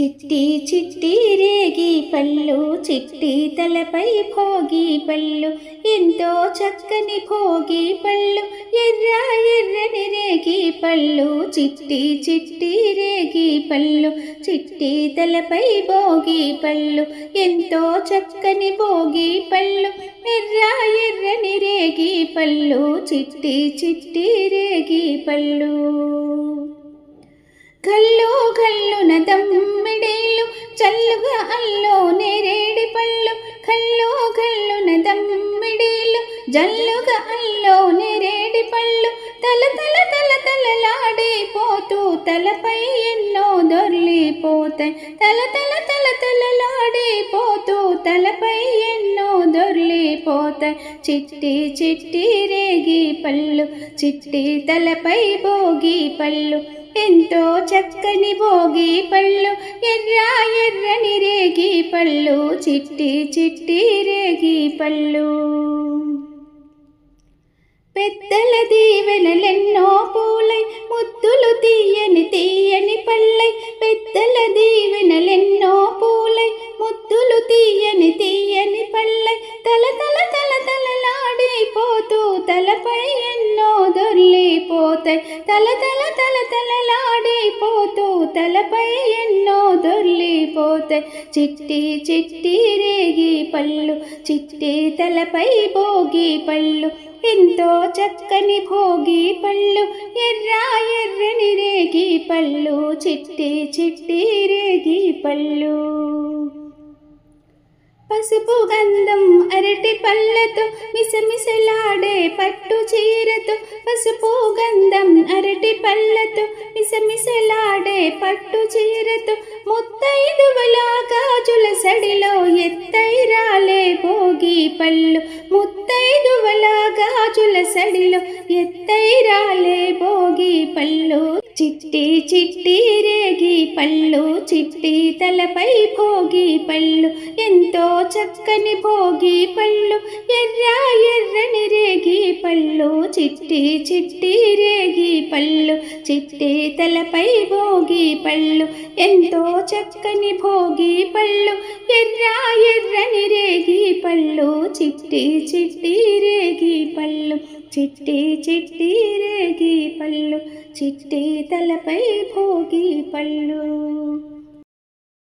చిట్టి చిట్టి రేగి పళ్ళు చిట్టి తలపై భోగి పళ్ళు ఎంతో చక్కని భోగి పళ్ళు ఎర్ర ఎర్రని రేగి పళ్ళు చిట్టి చిట్టి రేగి పళ్ళు చిట్టి తలపై భోగి పళ్ళు ఎంతో చక్కని భోగి పళ్ళు ఎర్ర ఎర్రని రేగి పళ్ళు చిట్టి చిట్టి రేగి పళ్ళు. కళ్ళు జల్లుగా అల్లో నేరేడి పళ్ళు తల తల తల తలలాడిపోతూ తలపై ఎన్నో దొర్లిపోతాయి తల తల తల తలలాడిపోతూ తలపై ఎన్నో దొర్లిపోతాయి చిట్టి చిట్టి రేగి పళ్ళు చిట్టి తలపై భోగి పళ్ళు ఎంతో చక్కని భోగి పళ్ళు ఎర్ర ఎర్రని రేగి పళ్ళు చిట్టి చిట్టి రేగి పళ్ళు. పెద్దల దీవెనలెన్నో పూలై ముద్దులు తీయని తీయని పళ్ళై పెద్దల దీవెనలెన్నో పూలై ముద్దులు తీయని తీయని పళ్ళై తల తల తల తలలాడిపోతూ తలపై ఎన్నో దొర్లిపోతాయి. తల తల తల తలలాడిపోతూ తలపై ఎన్నో దొర్లిపోతాయి. చిట్టి చిట్టి రేగి పళ్ళు చిట్టి తలపై భోగి పళ్ళు. ఎంతో చక్కని భోగి పళ్ళు ఎర్ర ఎర్రని రేగి పళ్ళు చిట్టి చిట్టి రేగి పళ్ళు. పసుపు గంధం అరటి పళ్ళతో మిసమిసలాడే పట్టు చీరతో పసుపు గంధం అరటి పళ్ళతో మిసమిసలాడే పట్టు చీరతో ముత్తైదువలా గాజుల సడిలో ఎత్తై భోగి పళ్ళు ముత్తైదువలా గాజుల సడిలో ఎత్తై రాలే భోగి పళ్ళు. చిట్టి చిట్టి రేగి పళ్ళు చిట్టి తలపై భోగి పళ్ళు ఎంతో చక్కని భోగి పళ్ళు ఎర్ర ఎర్రని రేగి పళ్ళు చిట్టి చిట్టి రేగి పళ్ళు చిట్టి తలపై భోగి పళ్ళు ఎంతో చక్కని భోగి పళ్ళు ఎర్ర ఎర్రని రేగి పళ్ళు చిట్టి చిట్టి రేగి పళ్ళు చిట్టి చిట్టి రేగి పళ్ళు చిట్టి తలపై భోగి పళ్ళు.